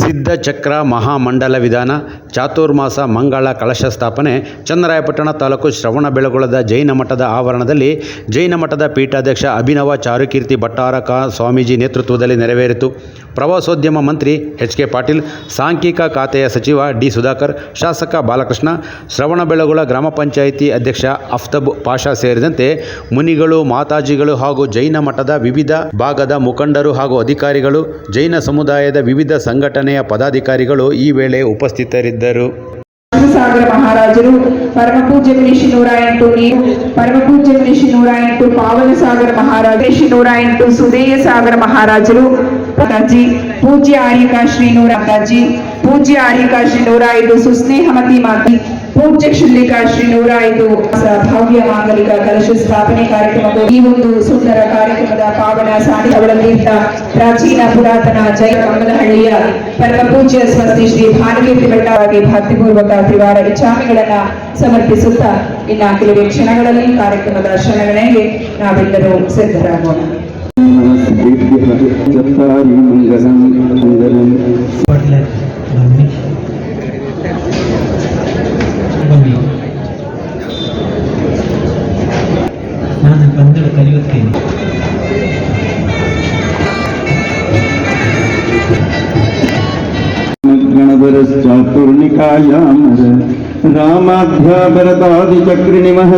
ಸಿದ್ಧಚಕ್ರ ಮಹಾಮಂಡಲ ವಿಧಾನ, ಚಾತುರ್ಮಾಸ ಮಂಗಳ ಕಳಶ ಸ್ಥಾಪನೆ, ಚನ್ನರಾಯಪಟ್ಟಣ ತಾಲೂಕು ಶ್ರವಣಬೆಳಗೊಳದ ಜೈನ ಮಠದ ಆವರಣದಲ್ಲಿ ಜೈನ ಮಠದ ಪೀಠಾಧ್ಯಕ್ಷ ಅಭಿನವ ಚಾರುಕೀರ್ತಿ ಭಟ್ಟಾರಕ ಸ್ವಾಮೀಜಿ ನೇತೃತ್ವದಲ್ಲಿ ನೆರವೇರಿತು. ಪ್ರವಾಸೋದ್ಯಮ ಮಂತ್ರಿ ಎಚ್ ಕೆ ಪಾಟೀಲ್, ಸಾಂಖ್ಯಿಕ ಖಾತೆಯ ಸಚಿವ ಡಿ ಸುಧಾಕರ್, ಶಾಸಕ ಬಾಲಕೃಷ್ಣ ಶ್ರವಣಬೆಳಗೊಳ ಗ್ರಾಮ ಪಂಚಾಯಿತಿ ಅಧ್ಯಕ್ಷ ಅಫ್ತಬ್ ಪಾಷಾ ಸೇರಿದಂತೆ ಮುನಿಗಳು, ಮಾತಾಜಿಗಳು ಹಾಗೂ ಜೈನ ಮಠದ ವಿವಿಧ ಭಾಗದ ಮುಖಂಡರು ಹಾಗೂ ಅಧಿಕಾರಿಗಳು, ಜೈನ ಸಮುದಾಯದ ವಿವಿಧ ಸಂಘಟನೆಯ ಪದಾಧಿಕಾರಿಗಳು ಈ ವೇಳೆ ಉಪಸ್ಥಿತರಿದ್ದರು. ಸಾಗರ ಮಹಾರಾಜರು, ಪರಮ ಪೂಜ್ಯ ಮುನಿ ಶ್ರೀ ನೂರ ಎಂಟು ನೀರು, ಪರಮ ಪೂಜ್ಯ ಮುನಿ ಶ್ರೀ ನೂರ ಎಂಟು ಪಾವನ ಸಾಗರ ಮಹಾರಾಜ, ಋಷಿ ನೂರ ಎಂಟು ಸುದೇಯ ಸಾಗರ ಮಹಾರಾಜರು ಅಜ್ಜಿ ಪೂಜ್ಯ ಆರ್ಯಕಾ ಶ್ರೀ ನೂರ ಪೂಜ್ಯ ಆರ್ಯಕಾ ಶ್ರೀ ಐದು ಸುಸ್ನೇಹಮತಿ ಮಾತಿ ಪೂಜ್ಯ ಶುಲ್ಲಿಕಾ ಶ್ರೀ ನೂರ ಐದು ಭವ್ಯ ಮಾಂಗಲಿಕ ಕಲಶ ಸ್ಥಾಪನೆ ಕಾರ್ಯಕ್ರಮದ ಈ ಒಂದು ಸುಂದರ ಕಾರ್ಯಕ್ರಮದ ಪಾವನ ಸಾನಿಧ್ಯವಳ ತೀರ್ಥ ಪ್ರಾಚೀನ ಪುರಾತನ ಜಯ ಮಂಗನಹಳ್ಳಿಯ ಪರಮ ಪೂಜ್ಯ ಸ್ವಸ್ತಿ ಶ್ರೀ ಭಾನುಕೀರ್ತಿ ಭಟ್ಟಾರಗೆ ಭಕ್ತಿಪೂರ್ವಕ ತ್ರಿವಾರ ಇಚ್ಛಾಮಿಗಳನ್ನ ಸಮರ್ಪಿಸುತ್ತಾ ಇನ್ನ ಕೆಲವೇ ಕ್ಷಣಗಳಲ್ಲಿ ಕಾರ್ಯಕ್ರಮದ ಶ್ರವಣೆಗೆ ನಾವೆಲ್ಲರೂ ಸಿದ್ಧರಾಗೋಣ. ಚತ್ತಾರಿ ಮಂಗಲಂ ಮಂಗಲಂ ಬಟ್ಲೆ ಬನ್ನಿ ಬನ್ನಿ ನಾನು ಕನ್ನಡ ಕಲಿಯುತ್ತೇನೆ ಗಣಧರಶ್ಚಾತುರ್ಣಿಕಾಯಾಮರ ರಾಮಾಧ್ಯ ಭರತಾದಿಚಕ್ರಿಣಿಮಃ